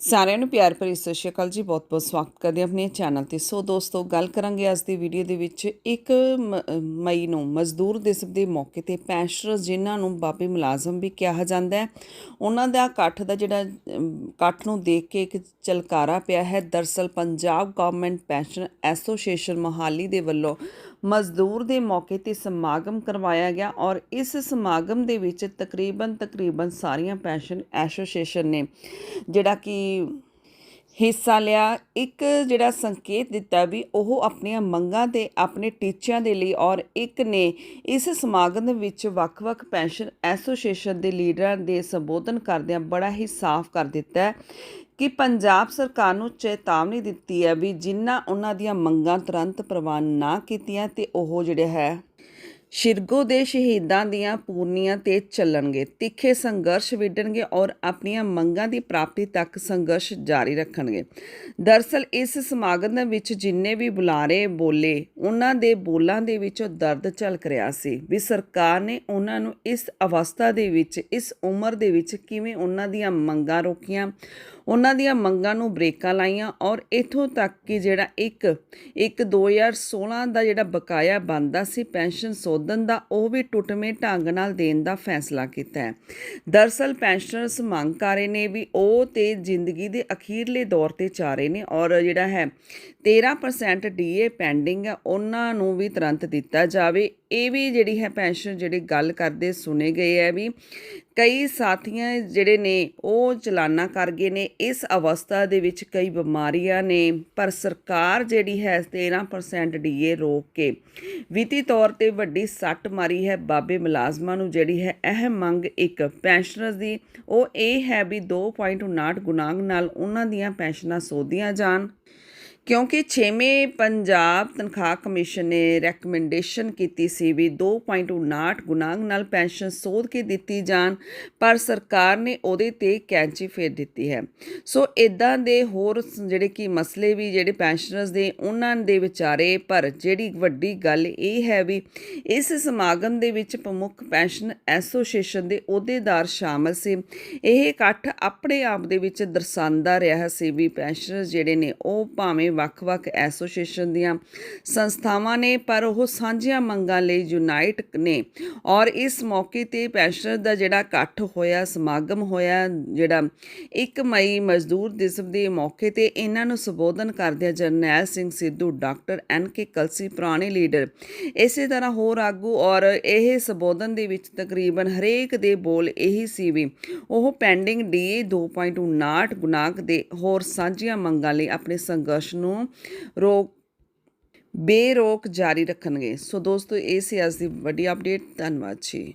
ਸਾਰਿਆਂ ਨੂੰ ਪਿਆਰ ਭਰੀ ਸਤਿ ਸ਼੍ਰੀ ਅਕਾਲ ਜੀ ਬਹੁਤ-ਬਹੁਤ ਸਵਾਗਤ ਕਰਦੇ ਹਾਂ ਆਪਣੇ ਚੈਨਲ ਤੇ। ਸੋ ਦੋਸਤੋ, ਗੱਲ ਕਰਾਂਗੇ ਅੱਜ ਦੀ ਵੀਡੀਓ ਦੇ ਵਿੱਚ। ਇੱਕ ਮ- ਮਈ ਨੂੰ ਮਜ਼ਦੂਰ ਦਿਵਸ ਦੇ ਮੌਕੇ ਤੇ ਪੈਂਸ਼ਨਰਸ ਜਿਨ੍ਹਾਂ ਨੂੰ ਬਾਬੇ ਮੁਲਾਜ਼ਮ ਵੀ ਕਿਹਾ ਜਾਂਦਾ ਹੈ, ਉਹਨਾਂ ਦਾ ਇਕੱਠ ਦਾ ਜਿਹੜਾ ਇਕੱਠ ਨੂੰ ਦੇਖ ਕੇ ਇੱਕ ਚਲਕਾਰਾ ਪਿਆ ਹੈ। ਦਰਸਲ Punjab government pension association Mohali ਦੇ ਵੱਲੋਂ ਮਜ਼ਦੂਰ ਦੇ ਮੌਕੇ ਤੇ ਸਮਾਗਮ ਕਰਵਾਇਆ ਗਿਆ ਔਰ ਇਸ ਸਮਾਗਮ ਦੇ ਵਿੱਚ ਤਕਰੀਬਨ ਤਕਰੀਬਨ ਸਾਰੀਆਂ ਪੈਨਸ਼ਨ ਐਸੋਸੀਏਸ਼ਨ ਨੇ ਜਿਹੜਾ ਕਿ ਹਿੱਸਾ ਲਿਆ। ਇੱਕ ਜਿਹੜਾ ਸੰਕੇਤ ਦਿੱਤਾ ਵੀ ਉਹ ਆਪਣੀਆਂ ਮੰਗਾਂ ਤੇ ਆਪਣੇ ਟੀਚਿਆਂ ਦੇ ਲਈ ਔਰ ਇੱਕ ਨੇ ਇਸ ਸਮਾਗਮ ਵਿੱਚ ਵੱਖ-ਵੱਖ ਪੈਨਸ਼ਨ ਐਸੋਸੀਏਸ਼ਨ ਦੇ ਲੀਡਰਾਂ ਦੇ ਸੰਬੋਧਨ ਕਰਦਿਆਂ ਬੜਾ ਹੀ ਸਾਫ਼ ਕਰ ਦਿੱਤਾ ਕਿ ਪੰਜਾਬ ਸਰਕਾਰ ਨੂੰ ਚੇਤਾਵਨੀ ਦਿੱਤੀ ਹੈ ਵੀ ਜਿਨ੍ਹਾਂ ਉਹਨਾਂ ਦੀਆਂ ਮੰਗਾਂ ਤੁਰੰਤ ਪ੍ਰਵਾਨ ਨਾ ਕੀਤੀਆਂ ਤੇ ਉਹ ਜਿਹੜੇ ਹੈ, ਸ਼ਿਰਗੋ ਦੇ ਸ਼ਹੀਦਾਂ ਦੀਆਂ ਪੂਰਨੀਆਂ ਤੇ ਚੱਲਣਗੇ। ਤਿੱਖੇ ਸੰਘਰਸ਼ ਵਿੱਢਣਗੇ ਔਰ ਆਪਣੀਆਂ ਮੰਗਾਂ ਦੀ ਪ੍ਰਾਪਤੀ ਤੱਕ ਸੰਘਰਸ਼ ਜਾਰੀ ਰੱਖਣਗੇ। ਦਰਸਲ ਇਸ ਸਮਾਗਮ ਵਿੱਚ ਜਿੰਨੇ ਵੀ ਬੁਲਾਰੇ ਬੋਲੇ, ਉਹਨਾਂ ਦੇ ਬੋਲਾਂ ਦੇ ਵਿੱਚੋਂ ਦਰਦ ਝਲਕ ਰਿਹਾ ਸੀ ਵੀ ਸਰਕਾਰ ਨੇ ਉਹਨਾਂ ਨੂੰ ਇਸ ਅਵਸਥਾ ਦੇ ਵਿੱਚ, ਇਸ ਉਮਰ ਦੇ ਵਿੱਚ ਕਿਵੇਂ ਉਹਨਾਂ ਦੀਆਂ ਮੰਗਾਂ ਰੋਕੀਆਂ ਉਹਨਾਂ ਦੀਆਂ ਮੰਗਾਂ ਨੂੰ ਬ੍ਰੇਕਾਂ ਲਾਈਆਂ ਔਰ ਇਥੋਂ ਤੱਕ ਕਿ ਜਿਹੜਾ ਇੱਕ ਇੱਕ 2016 ਦਾ ਜਿਹੜਾ ਬਕਾਇਆ ਬੰਦਾ ਸੀ ਪੈਨਸ਼ਨ ਸੋਧਨ ਦਾ, ਉਹ ਵੀ ਟੁੱਟਵੇਂ ਢੰਗ ਨਾਲ ਦੇਣ ਦਾ ਫੈਸਲਾ ਕੀਤਾ ਹੈ। ਦਰਸਲ ਪੈਨਸ਼ਨਰਸ ਮੰਗ ਕਰ ਰਹੇ ਨੇ ਵੀ ਉਹ ਤੇ ਜ਼ਿੰਦਗੀ ਦੇ ਅਖੀਰਲੇ ਦੌਰ ਤੇ ਜਾ ਰਹੇ ਨੇ ਔਰ ਜਿਹੜਾ ਹੈ 13% ਡੀਏ ਪੈਂਡਿੰਗ ਹੈ, ਉਹਨਾਂ ਨੂੰ ਵੀ ਤੁਰੰਤ ਦਿੱਤਾ ਜਾਵੇ। ਇਹ ਵੀ ਜਿਹੜੀ ਹੈ ਪੈਨਸ਼ਨ ਜਿਹੜੀ ਗੱਲ ਕਰਦੇ ਸੁਣੇ ਗਏ ਹੈ ਵੀ ਕਈ ਸਾਥੀਆਂ ਜਿਹੜੇ ਨੇ ਉਹ ਚਲਾਨਾ ਕਰ ਗਏ ਨੇ। ਇਸ ਅਵਸਥਾ ਦੇ ਵਿੱਚ ਕਈ ਬਿਮਾਰੀਆਂ ਨੇ, ਪਰ ਸਰਕਾਰ ਜਿਹੜੀ ਹੈ 13% ਡੀਏ ਰੋਕ ਕੇ ਵਿੱਤੀ ਤੌਰ ਤੇ ਵੱਡੀ ਸੱਟ ਮਾਰੀ ਹੈ। ਬਾਬੇ ਮੁਲਾਜ਼ਮਾਂ ਨੂੰ ਜਿਹੜੀ ਹੈ ਅਹਿਮ ਮੰਗ ਇੱਕ ਪੈਨਸ਼ਨਰਸ ਦੀ, ਉਹ ਇਹ ਹੈ ਵੀ 2.59 ਗੁਣਾਂਕ ਨਾਲ ਉਹਨਾਂ ਦੀਆਂ ਪੈਨਸ਼ਨਾਂ ਸੋਧੀਆਂ ਜਾਣ। ਕਿਉਂਕਿ 6ਵੇਂ ਪੰਜਾਬ ਤਨਖਾਹ ਕਮਿਸ਼ਨ ਨੇ ਰეკਮੈਂਡੇਸ਼ਨ ਕੀਤੀ ਸੀ ਵੀ 2.59 ਗੁਣਾਂਕ ਨਾਲ ਪੈਨਸ਼ਨ ਸੋਧ ਕੇ ਦਿੱਤੀ ਜਾਣ, ਪਰ ਸਰਕਾਰ ਨੇ ਉਹਦੇ ਤੇ ਕੈਂਚੀ ਫੇਰ ਦਿੱਤੀ ਹੈ। ਸੋ ਇਦਾਂ ਦੇ ਹੋਰ ਜਿਹੜੇ ਕਿ ਮਸਲੇ ਵੀ ਜਿਹੜੇ ਪੈਨਸ਼ਨਰਸ ਦੇ, ਉਹਨਾਂ ਦੇ ਵਿਚਾਰੇ, ਪਰ ਜਿਹੜੀ ਵੱਡੀ ਗੱਲ ਇਹ ਹੈ ਵੀ ਇਸ ਸਮਾਗਮ ਦੇ ਵਿੱਚ ਪ੍ਰਮੁੱਖ ਪੈਨਸ਼ਨ ਐਸੋਸੀਏਸ਼ਨ ਦੇ ਅਹੁਦੇਦਾਰ ਸ਼ਾਮਲ ਸੀ। ਇਹ ਇਕੱਠ ਆਪਣੇ ਆਪ ਦੇ ਵਿੱਚ ਦਰਸਾਉਂਦਾ ਰਿਹਾ ਸੀ ਵੀ ਪੈਨਸ਼ਨਰਸ ਜਿਹੜੇ ਨੇ, ਉਹ ਭਾਵੇਂ ਵੱਖ-ਵੱਖ ਐਸੋਸੀਏਸ਼ਨ ਦੀਆਂ ਸੰਸਥਾਵਾਂ ਨੇ, ਪਰ ਉਹ ਸਾਂਝੀਆਂ ਮੰਗਾਂ ਲਈ ਯੂਨਾਈਟ ਨੇ। ਔਰ ਇਸ ਮੌਕੇ ਤੇ ਪੈਨਸ਼ਨਰ ਦਾ ਜਿਹੜਾ ਇਕੱਠ ਹੋਇਆ, ਸਮਾਗਮ ਹੋਇਆ, ਜਿਹੜਾ 1 ਮਈ ਮਜ਼ਦੂਰ ਦਿਵਸ ਦੇ ਮੌਕੇ ਤੇ ਇਹਨਾਂ ਨੂੰ ਸੰਬੋਧਨ ਕਰਦਿਆਂ Jarnail Singh Sidhu, doctor N K Kalsi, ਪੁਰਾਣੇ ਲੀਡਰ, ਇਸੇ ਤਰ੍ਹਾਂ ਹੋਰ ਆਗੂ ਔਰ ਇਹ ਸੰਬੋਧਨ ਦੇ ਵਿੱਚ ਤਕਰੀਬਨ ਹਰੇਕ ਦੇ ਬੋਲ ਇਹੀ ਸੀ ਵੀ ਉਹ ਪੈਂਡਿੰਗ ਡੀਏ 2.59 ਗੁਣਾਂਕ ਦੇ ਹੋਰ ਸਾਂਝੀਆਂ ਮੰਗਾਂ ਲਈ ਆਪਣੇ ਸੰਘਰਸ਼ ਨੂੰ ਰੋਕ, ਬੇਰੋਕ ਜਾਰੀ ਰੱਖਣਗੇ। ਸੋ ਦੋਸਤੋ, ਇਹ ਸੀ ਅੱਜ ਦੀ ਵੱਡੀ ਅਪਡੇਟ ਧੰਨਵਾਦ ਜੀ।